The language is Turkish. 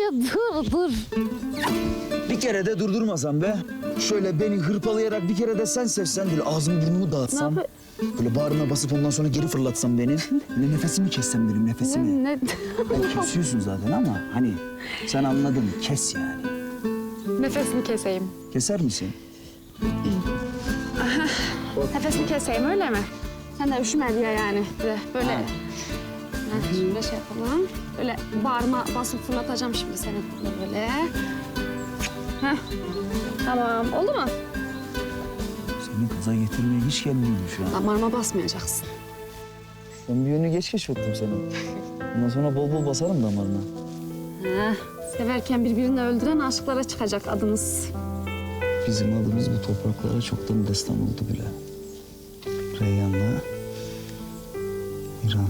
Ya dur dur. Bir kere de durdurmasam be. Şöyle beni hırpalayarak bir kere de sen sevsen böyle ağzımı burnumu dağıtsam. Ne Böyle bağrına basıp ondan sonra geri fırlatsam beni. Böyle nefesimi kessem benim nefesimi. Ne, ne, Yani kesiyorsun zaten ama hani sen anladın kes yani. nefesini keseyim. Keser misin? Nefesini keseyim öyle mi? Sen de üşüme diye yani. Böyle. Ha. Ha, şöyle şey yapalım. Böyle bağrıma basıp fırlatacağım şimdi seni böyle. Heh. Tamam oldu mu? Seni kıza getirmeye hiç gelmiyorum şu an. Damarıma basmayacaksın. Ben bir yönü geç keşfettim senin. Ondan sonra bol bol basarım damarına. Ha, severken birbirini öldüren aşıklara çıkacak adınız. Bizim adımız bu topraklara çoktan destan oldu bile. Reyyan'la İran.